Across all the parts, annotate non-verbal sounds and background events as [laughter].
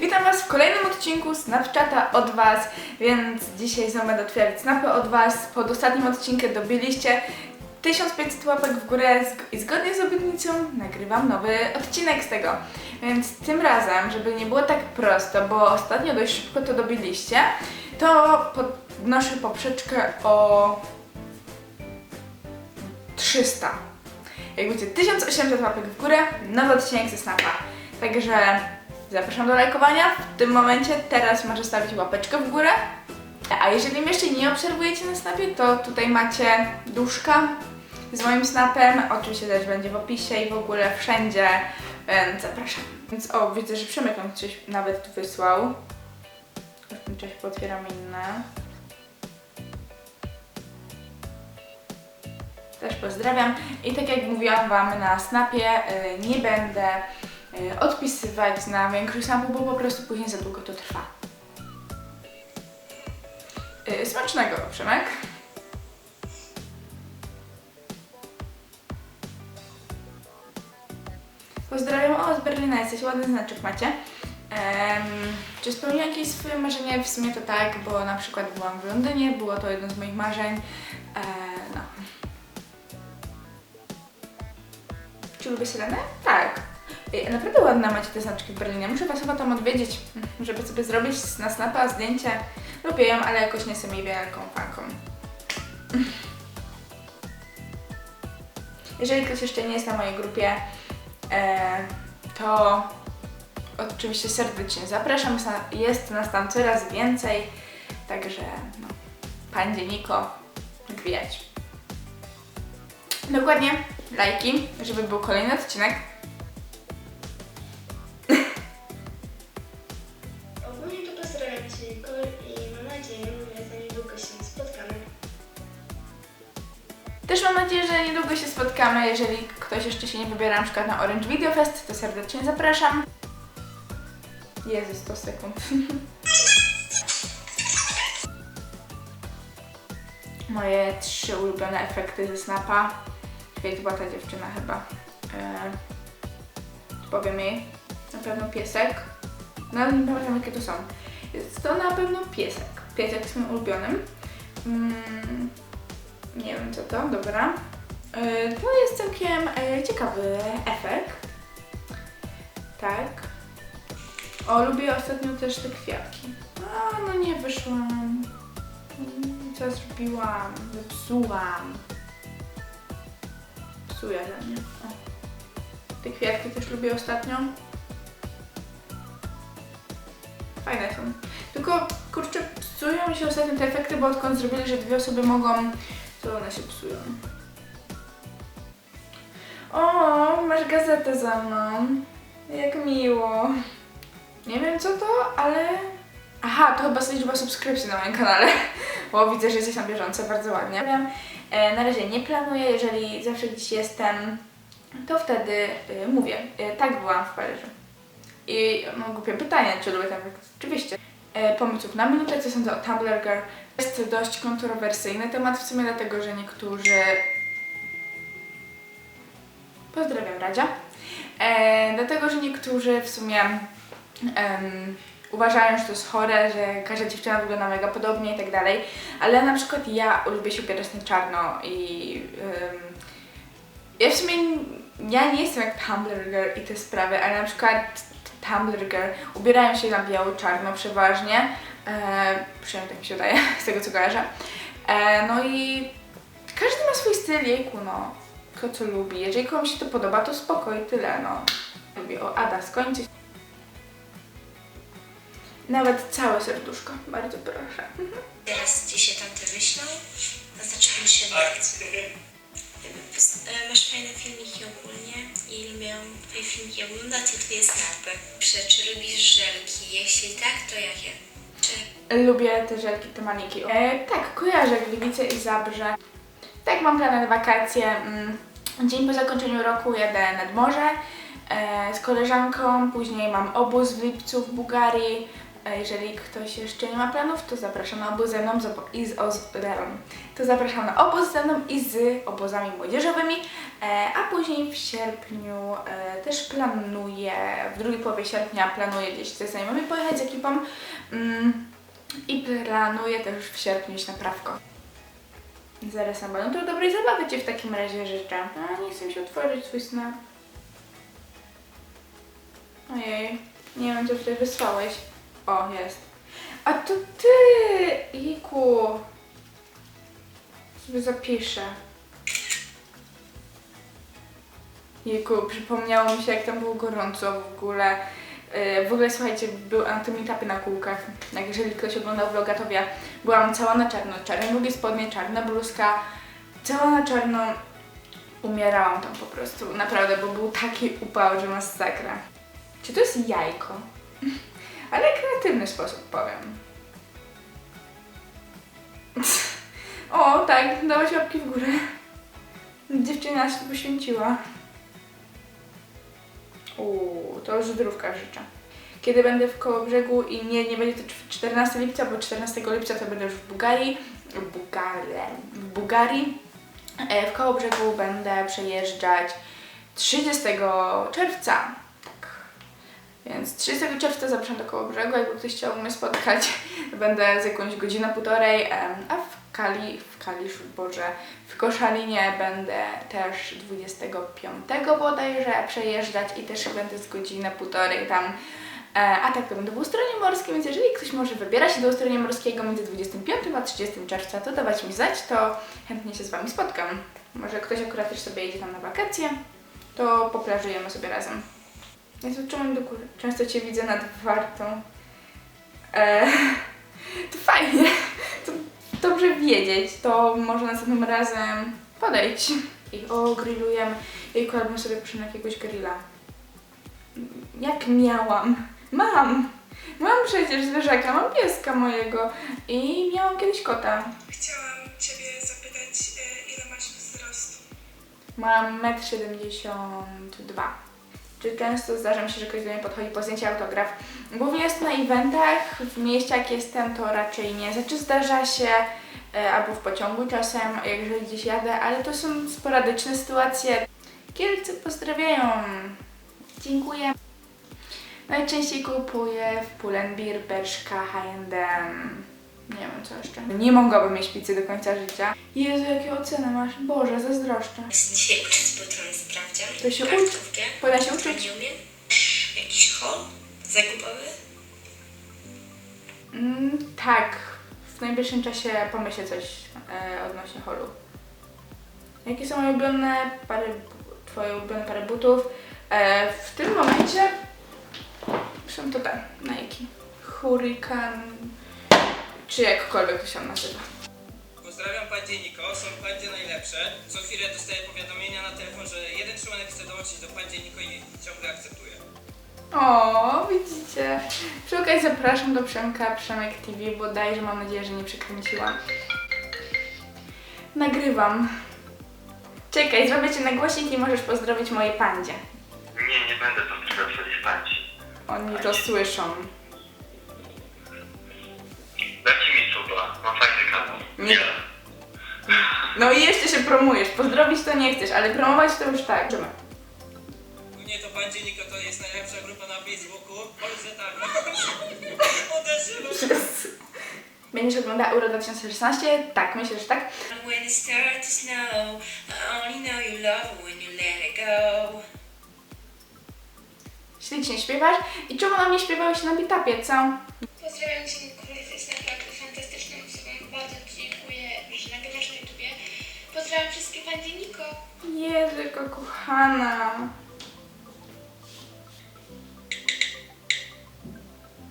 Witam Was w kolejnym odcinku Snapchata od Was, więc dzisiaj znowu będę otwierać snapy od Was. Pod ostatnim odcinkiem dobiliście 1500 łapek w górę i zgodnie z obietnicą nagrywam nowy odcinek z tego. Więc tym razem, żeby nie było tak prosto, bo ostatnio dość szybko to dobiliście, to podnoszę poprzeczkę o 300. Jak wiecie, 1800 łapek w górę, nowy odcinek ze Snapa. Także zapraszam do lajkowania. W tym momencie teraz macie stawić łapeczkę w górę. A jeżeli mnie jeszcze nie obserwujecie na Snapie, to tutaj macie duszka z moim Snapem. Oczywiście też będzie w opisie i w ogóle wszędzie, więc zapraszam. Więc o, widzę, że Przemek nam coś nawet tu wysłał. W tym czasie potwieram inne. Też pozdrawiam. I tak jak mówiłam Wam na Snapie, y, nie będę y, odpisywać na większość snapów, bo po prostu później za długo to trwa. Y, Smacznego, Przemek. Pozdrawiam, o z Berlina jesteś, ładny znaczek macie. Em, czy spełniłam jakieś swoje marzenie? W sumie to tak, bo na przykład byłam w Londynie, było to jedno z moich marzeń. E, Tak. Ej, Naprawdę ładna macie te znaczki w Berlinie. Muszę Was chyba tam odwiedzić, żeby sobie zrobić na snapa zdjęcie. Lubię ją, ale jakoś nie jestem jej wielką fanką. Jeżeli ktoś jeszcze nie jest na mojej grupie, e, to oczywiście serdecznie zapraszam. Jest nas tam coraz więcej, także no, Pandzie Niko, wbijać. Dokładnie, lajki, żeby był kolejny odcinek. Ogólnie to pozdrawiam Cię Nicole i mam nadzieję, że za niedługo się spotkamy. Też mam nadzieję, że niedługo się spotkamy. Jeżeli ktoś jeszcze się nie wybiera na przykład na Orange Video Fest, to serdecznie zapraszam. Jezu, 100 sekund. [laughs] Moje trzy ulubione efekty ze Snapa. Czekaj, to była ta dziewczyna chyba. Eee, powiem jej. Na pewno piesek. No nie pamiętam jakie to są. Jest to na pewno piesek. Piesek jest moim ulubionym. Mm, nie wiem co to, dobra. Yy, To jest całkiem yy, ciekawy efekt. Tak. O, lubię ostatnio też te kwiatki. A, no nie wyszłam. Mm, Co zrobiłam? Zepsułam. Psuję ze mnie. O. Te kwiatki też lubię ostatnio. Fajne są. Tylko, kurczę, psują mi się ostatnio te efekty, bo odkąd zrobili, że dwie osoby mogą, to one się psują. O, masz gazetę za mną. Jak miło. Nie wiem co to, ale... Aha, to chyba jest liczba subskrypcji na moim kanale, [laughs] bo widzę, że jesteś na bieżąco, bardzo ładnie. E, na razie nie planuję, jeżeli zawsze gdzieś jestem, to wtedy y, mówię. Y, tak byłam w Paryżu. I mam głupie pytanie, czy lubię tam Oczywiście. E, pomysłów na minutę, co sądzę o Tumblr Girl. Jest dość kontrowersyjny temat w sumie, dlatego że niektórzy... Pozdrawiam Radzia. E, dlatego, że niektórzy w sumie em, uważają, że to jest chore, że każda dziewczyna wygląda mega podobnie i tak dalej, ale na przykład ja lubię się ubierać na czarno i em, ja w sumie ja nie jestem jak Tumblr Girl i te sprawy, ale na przykład Tumblr Girl ubierają się na biało, czarno przeważnie, e, przynajmniej tak mi się wydaje, [laughs] z tego co kojarzę. E, no i każdy ma swój styl, jejku, no, kto co lubi. Jeżeli komuś się to podoba, to spoko i tyle, no. Lubię, o Ada, skończy. Nawet całe serduszko, bardzo proszę. Teraz ci się tamte wyślą, to zaczynamy się dać. E, Masz fajne filmiki ogólnie i lubię twoje filmiki oglądać i twoje snapy. Piszę, czy lubisz żelki? Jeśli tak, to jakie? Czy Lubię te żelki, te maniki. E, tak, kojarzę Gliwice i Zabrze. Tak, mam plany na wakacje. Mm, dzień po zakończeniu roku jadę nad morze e, z koleżanką. Później mam obóz w lipcu w Bułgarii. A jeżeli ktoś jeszcze nie ma planów, to zapraszam na obóz ze mną z i z oz- to zapraszam na obóz ze mną i z obozami młodzieżowymi, e, a później w sierpniu e, też planuję, w drugiej połowie sierpnia planuję gdzieś ze znajomymi pojechać z ekipą mm, i planuję też w sierpniu iść na prawko. Zaraz sam no to dobrej zabawy Ci w takim razie życzę. A, nie chcę się otworzyć swój snap. Ojej, nie wiem co tutaj wysłałeś. O, jest. A to ty, Iku. Sobie zapiszę. Jejku, przypomniało mi się, jak tam było gorąco w ogóle. Yy, W ogóle słuchajcie, był antymitapy na kółkach. Jak jeżeli ktoś oglądał vloga, to wie. Byłam cała na czarno, czarne długie spodnie, czarna bluzka, cała na czarno. Umierałam tam po prostu, naprawdę, bo był taki upał, że masakra. Czy to jest jajko? Ale kreatywny sposób powiem. [laughs] O, tak, dałaś łapki w górę. Dziewczyna się poświęciła. Uuu, to zdrówka życzę. Kiedy będę w Kołobrzegu i nie, nie będzie to cz- 14 lipca, bo 14 lipca to będę już w Bułgarii. Bułgarii. W Bułgarii. E, W Kołobrzegu będę przejeżdżać 30 czerwca. Więc 30 czerwca zapraszam do Kołobrzegu, jakby ktoś chciał mnie spotkać, [laughs] będę z jakąś godzinę, półtorej, a w Kali, w Kaliszu, Boże, w Koszalinie będę też 25 bodajże przejeżdżać i też będę z godzinę, półtorej tam. E, A tak to będę w Ustronie Morskim, więc jeżeli ktoś może wybiera się do Ustronia Morskiego między 25 a 30 czerwca, to dawać mi znać, to chętnie się z Wami spotkam. Może ktoś akurat też sobie jedzie tam na wakacje, to poplażujemy sobie razem. Jezu, czemu do góry? Często Cię widzę nad wartą. E, [laughs] to fajnie. To dobrze wiedzieć. To może następnym razem podejdź. I o, grillujemy. Albo sobie przynajmniej jakiegoś grilla. Jak miałam? Mam! Mam przecież zwierzaka, mam pieska mojego i miałam kiedyś kota. Chciałam Ciebie zapytać, e, ile masz wzrostu? Mam 1,72 m. Czy często zdarza mi się, że ktoś do mnie podchodzi po zdjęcie autograf? Głównie jest na eventach, w mieście jestem to raczej nie. Znaczy zdarza się e, albo w pociągu czasem, jeżeli gdzieś jadę, ale to są sporadyczne sytuacje. Kielce pozdrawiają. Dziękuję. Najczęściej kupuję w Pull&Bear, Bershka, H&M. Nie wiem co jeszcze. Nie mogłabym mieć pizzy do końca życia. Jezu, jakie oceny masz? Boże, zazdroszczę. Dzisiaj uczę z potrony sprawdzian. To się ucz. Kartkówkę. Powinna się uczyć. Nie umie? Jakiś hol zakupowy? Mm, tak, w najbliższym czasie pomyślę coś e, odnośnie holu. Jakie są moje ulubione pary, twoje ulubione pary butów? E, w tym momencie są to te Nike. Hurricane, czy jakkolwiek to się nazywa. Pozdrawiam Pandzie Niko, są Pandzie najlepsze. Co chwilę dostaję powiadomienia na telefon, że jeden członek chce dołączyć do Pandzie Niko i ciągle akceptuje. O, widzicie. Przy okazji zapraszam do Przemka, Przemek TV, bodajże mam nadzieję, że nie przekręciłam. Nagrywam. Czekaj, zrobię cię na głośnik i możesz pozdrowić mojej pandzie. Nie, nie będę pozdrowiał swoich panci. Oni to słyszą. Mam fajny kanał. Nie. No i jeszcze się promujesz. Pozdrowić to nie chcesz, ale promować to już tak. Zobaczymy. Ogólnie to Pandzie Niko to jest najlepsza grupa na Facebooku. Polsce tak. [laughs] Uderzyłem. Będziesz oglądała Euro 2016? Tak, myślę, że tak. When it starts to snow, I only know you love it when you let it go. Ślicznie śpiewasz. I czemu na mnie śpiewałeś na bitapie, co? Pozdrawiam Cię, Pozdrawiam wszystkich Pani Niko. Jezyko, kochana.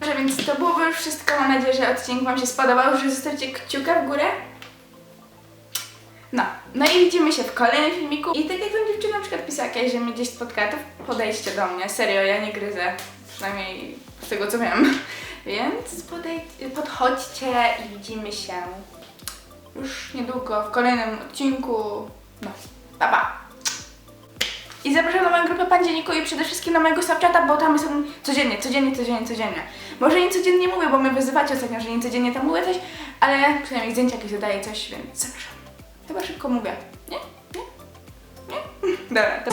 Dobrze, więc to byłoby już wszystko. Mam nadzieję, że odcinek Wam się spodobał, że zostawcie kciuka w górę. No, no i widzimy się w kolejnym filmiku. I tak jak tam dziewczyna na przykład pisała jakaś, że mnie gdzieś spotka, to podejdźcie do mnie. Serio, ja nie gryzę. Przynajmniej z tego co wiem. [laughs] Więc podejdź, podchodźcie i widzimy się już niedługo w kolejnym odcinku. No, pa pa! I zapraszam na moją grupę Pan Dzienniku i przede wszystkim na mojego Snapchata, bo tam jestem codziennie, codziennie, codziennie, codziennie. Może nie codziennie mówię, bo mnie wyzywacie ostatnio, że nie codziennie tam mówię coś, ale przynajmniej zdjęcia jakieś dodaję coś, więc zapraszam. Chyba szybko mówię. Nie? Nie? Nie? [laughs] Dobra, to...